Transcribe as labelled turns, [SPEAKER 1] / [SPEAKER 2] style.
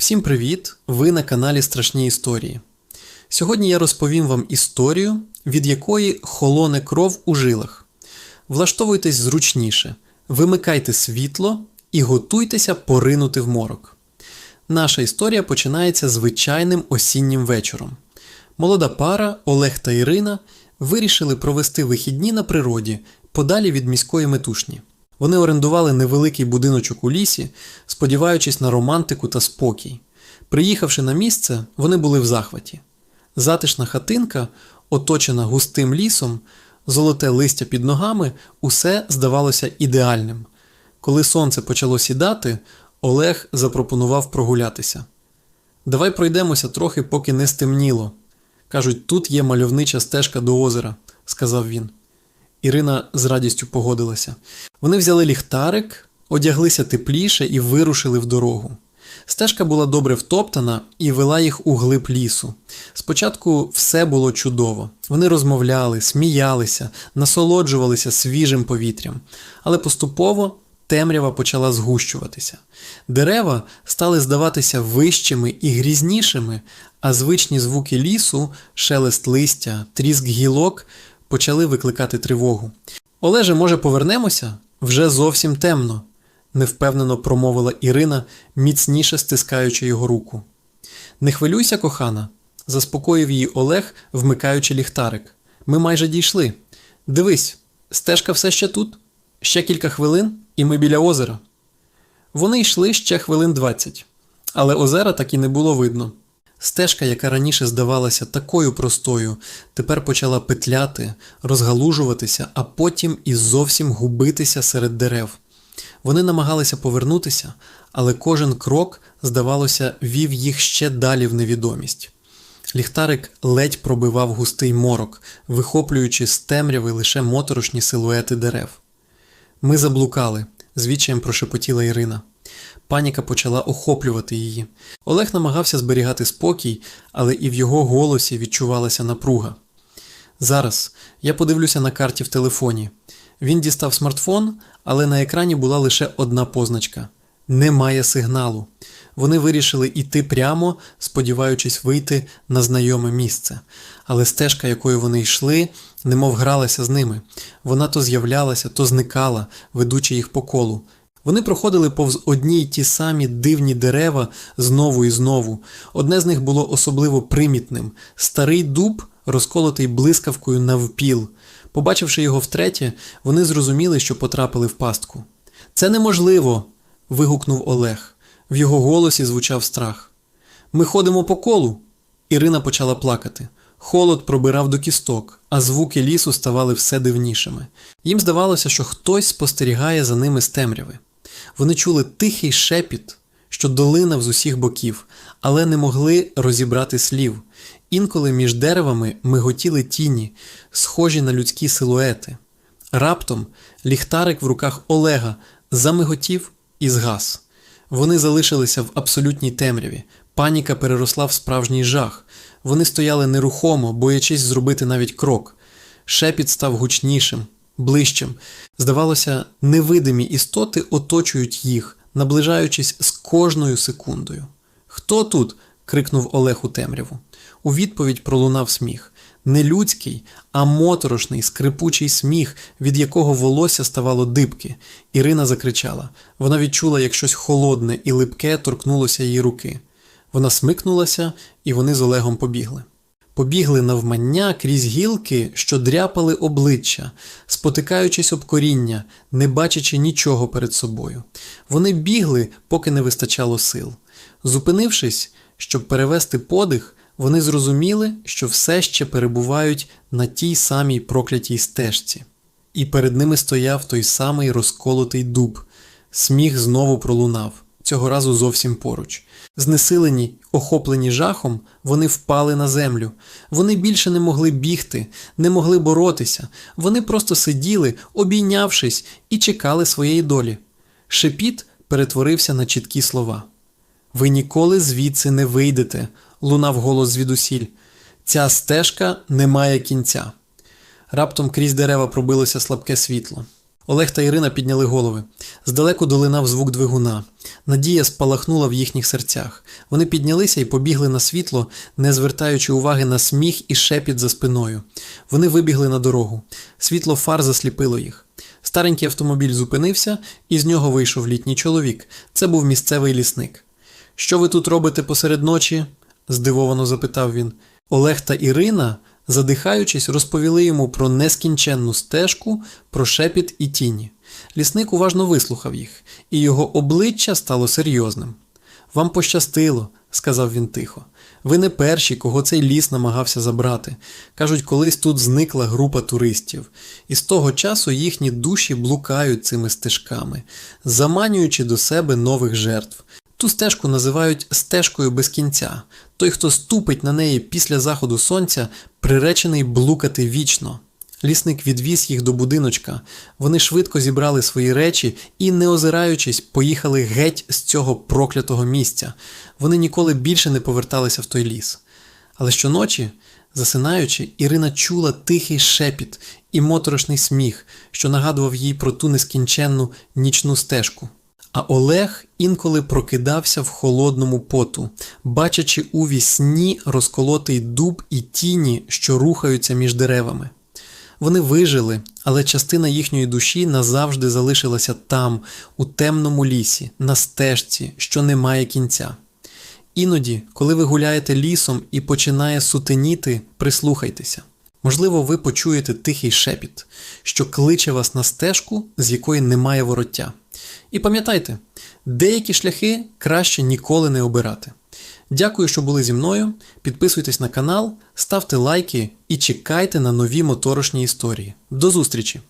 [SPEAKER 1] Всім привіт! Ви на каналі Страшні Історії. Сьогодні я розповім вам історію, від якої холоне кров у жилах. Влаштовуйтесь зручніше, вимикайте світло і готуйтеся поринути в морок. Наша історія починається звичайним осіннім вечором. Молода пара Олег та Ірина вирішили провести вихідні на природі подалі від міської метушні. Вони орендували невеликий будиночок у лісі, сподіваючись на романтику та спокій. Приїхавши на місце, вони були в захваті. Затишна хатинка, оточена густим лісом, золоте листя під ногами, усе здавалося ідеальним. Коли сонце почало сідати, Олег запропонував прогулятися. Давай пройдемося трохи, поки не стемніло. Кажуть, тут є мальовнича стежка до озера, сказав він. Ірина з радістю погодилася. Вони взяли ліхтарик, одяглися тепліше і вирушили в дорогу. Стежка була добре втоптана і вела їх у глиб лісу. Спочатку все було чудово. Вони розмовляли, сміялися, насолоджувалися свіжим повітрям, але поступово темрява почала згущуватися. Дерева стали здаватися вищими і грізнішими, а звичні звуки лісу, шелест листя, тріск гілок почали викликати тривогу. Олеже, може, повернемося? Вже зовсім темно, невпевнено промовила Ірина, міцніше стискаючи його руку. Не хвилюйся, кохана, заспокоїв її Олег, вмикаючи ліхтарик. Ми майже дійшли. Дивись, стежка все ще тут. Ще кілька хвилин, і ми біля озера. Вони йшли ще хвилин двадцять, але озера так і не було видно. Стежка, яка раніше здавалася такою простою, тепер почала петляти, розгалужуватися, а потім і зовсім губитися серед дерев. Вони намагалися повернутися, але кожен крок, здавалося, вів їх ще далі в невідомість. Ліхтарик ледь пробивав густий морок, вихоплюючи з темряви лише моторошні силуети дерев. Ми заблукали, звідчаєм прошепотіла Ірина. Паніка почала охоплювати її. Олег намагався зберігати спокій, але і в його голосі відчувалася напруга. Зараз я подивлюся на карті в телефоні. Він дістав смартфон, але на екрані була лише одна позначка: немає сигналу. Вони вирішили йти прямо, сподіваючись вийти на знайоме місце. Але стежка, якою вони йшли, немов гралася з ними. Вона то з'являлася, то зникала, ведучи їх по колу. Вони проходили повз одні й ті самі дивні дерева знову і знову. Одне з них було особливо примітним старий дуб, розколотий блискавкою навпіл. Побачивши його втретє, вони зрозуміли, що потрапили в пастку. Це неможливо. вигукнув Олег. В його голосі звучав страх. Ми ходимо по колу. Ірина почала плакати. Холод пробирав до кісток, а звуки лісу ставали все дивнішими. Їм здавалося, що хтось спостерігає за ними з темряви. Вони чули тихий шепіт, що долинав з усіх боків, але не могли розібрати слів. Інколи між деревами миготіли тіні, схожі на людські силуети. Раптом ліхтарик в руках Олега замиготів і згас. Вони залишилися в абсолютній темряві. Паніка переросла в справжній жах. Вони стояли нерухомо, боячись зробити навіть крок. Шепіт став гучнішим, ближчим. Здавалося, невидимі істоти оточують їх, наближаючись з кожною секундою. Хто тут? крикнув Олег у темряву. У відповідь пролунав сміх. Не людський, а моторошний, скрипучий сміх, від якого волосся ставало дибки. Ірина закричала. Вона відчула, як щось холодне і липке торкнулося її руки. Вона смикнулася, і вони з Олегом побігли. Побігли навмання крізь гілки, що дряпали обличчя, спотикаючись об коріння, не бачачи нічого перед собою. Вони бігли, поки не вистачало сил. Зупинившись, щоб перевести подих, вони зрозуміли, що все ще перебувають на тій самій проклятій стежці. І перед ними стояв той самий розколотий дуб. Сміх знову пролунав, цього разу зовсім поруч. Знесилені, охоплені жахом, вони впали на землю. Вони більше не могли бігти, не могли боротися. Вони просто сиділи, обійнявшись, і чекали своєї долі. Шепіт перетворився на чіткі слова. Ви ніколи звідси не вийдете, лунав голос звідусіль. Ця стежка не має кінця. Раптом крізь дерева пробилося слабке світло. Олег та Ірина підняли голови. Здалеку долинав звук двигуна. Надія спалахнула в їхніх серцях. Вони піднялися і побігли на світло, не звертаючи уваги на сміх і шепіт за спиною. Вони вибігли на дорогу. Світло фар засліпило їх. Старенький автомобіль зупинився, і з нього вийшов літній чоловік. Це був місцевий лісник. Що ви тут робите посеред ночі? здивовано запитав він. Олег та Ірина, задихаючись, розповіли йому про нескінченну стежку, про шепіт і тіні. Лісник уважно вислухав їх, і його обличчя стало серйозним. Вам пощастило, сказав він тихо. Ви не перші, кого цей ліс намагався забрати. Кажуть, колись тут зникла група туристів, і з того часу їхні душі блукають цими стежками, заманюючи до себе нових жертв. Ту стежку називають стежкою без кінця. Той, хто ступить на неї після заходу сонця, приречений блукати вічно. Лісник відвіз їх до будиночка. Вони швидко зібрали свої речі і, не озираючись, поїхали геть з цього проклятого місця. Вони ніколи більше не поверталися в той ліс. Але щоночі, засинаючи, Ірина чула тихий шепіт і моторошний сміх, що нагадував їй про ту нескінченну нічну стежку. А Олег інколи прокидався в холодному поту, бачачи у вісні розколотий дуб і тіні, що рухаються між деревами. Вони вижили, але частина їхньої душі назавжди залишилася там, у темному лісі, на стежці, що не має кінця. Іноді, коли ви гуляєте лісом і починає сутеніти, прислухайтеся. Можливо, ви почуєте тихий шепіт, що кличе вас на стежку, з якої немає вороття. І пам'ятайте, деякі шляхи краще ніколи не обирати. Дякую, що були зі мною. Підписуйтесь на канал, ставте лайки і чекайте на нові моторошні історії. До зустрічі!